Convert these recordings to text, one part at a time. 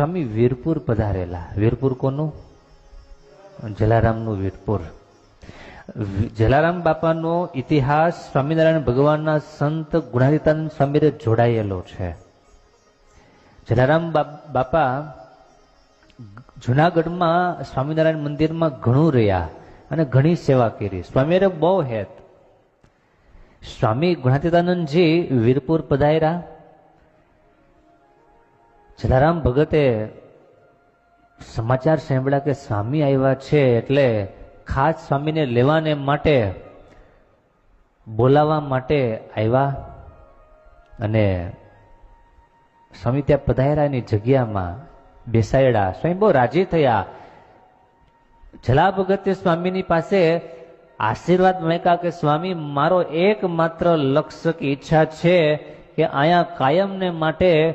સ્વામી વીરપુર પધારેલા. વીરપુર કોનું? જલારામનું વીરપુર. જલારામ બાપાનો ઇતિહાસ સ્વામિનારાયણ ભગવાનના સંત ગુણાતીતાનંદ સ્વામીને જોડાયેલો છે. જલારામ બાપા જુનાગઢમાં સ્વામિનારાયણ મંદિરમાં ઘણું રહ્યા અને ઘણી સેવા કરી. સ્વામીએ બહુ હેત. સ્વામી ગુણાતીતાનંદજી વીરપુર પધાર્યા. જલારામ, ભગતે સમાચાર સાંભળ્યા કે સ્વામી આવ્યા છે એટલે ખાસ સ્વામીને લેવાને માટે બોલાવવા માટે આવ્યા અને સ્વામી ત્યાં પધાયરાની જગ્યામાં બેસાડ્યા. સ્વામી બહુ રાજી થયા. જલા ભગતે સ્વામીની પાસે આશીર્વાદ માંગ્યા કે, સ્વામી, મારો એકમાત્ર લક્ષ્ય કે ઈચ્છા છે કે અહીંયા કાયમને માટે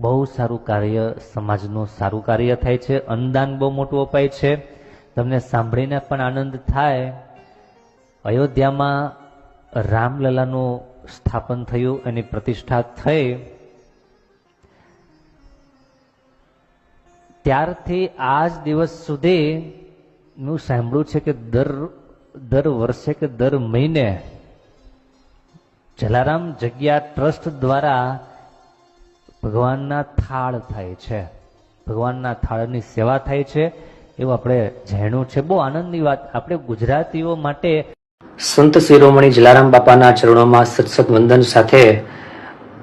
બહુ સારું કાર્ય, સમાજનું સારું કાર્ય થાય છે. અનદાન બહુ મોટું અપાય છે. તમને સાંભળીને પણ આનંદ થાય. અયોધ્યામાં રામલલાનું સ્થાપન થયું, એની પ્રતિષ્ઠા થઈ. ત્યારથી આજ દિવસ સુધી હું સાંભળ્યું છે કે દર દર વર્ષે કે દર મહિને જલારામ જગ્યા ટ્રસ્ટ દ્વારા ભગવાનના થાળ થાય છે. ભગવાનના થાળની સેવા થાય છે. એવું આપણે જાણ્યું છે. બહુ આનંદની વાત. આપણે ગુજરાતીઓ માટે સંત શિરોમણી જલારામ બાપાના ચરણોમાં સત્સત વંદન સાથે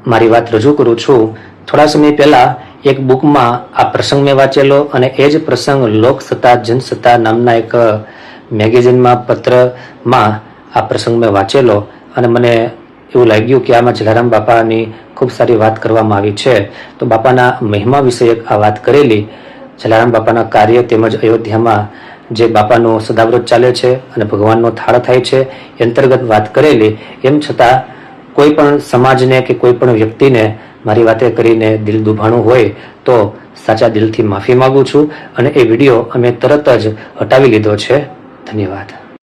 મારી વાત રજૂ કરું છું. થોડા સમય પહેલા એક બુકમાં આ પ્રસંગ મેં વાંચેલો અને એ જ પ્રસંગ લોકસત્તા જનસત્તા નામના એક મેગેઝિનમાં, પત્રમાં આ પ્રસંગ મેં વાંચેલો અને મને એવું લાગ્યું કે આમાં જલારામ બાપાની ખૂબ સારી વાત કરવામાં આવી છે. તો બાપાના મહિમા વિષયક આ વાત કરેલી. જલારામ બાપાના કાર્ય તેમજ અયોધ્યામાં જે બાપાનો સદાવ્રત ચાલે છે અને ભગવાનનો થાળ થાય છે, એ અંતર્ગત વાત કરેલી. એમ છતાં કોઈ પણ સમાજને કે કોઈ પણ વ્યક્તિને મારી વાતે કરીને દિલ દુભાણું હોય તો સાચા દિલથી માફી માગું છું અને એ વીડિયો અમે તરત જ હટાવી લીધો છે. ધન્યવાદ.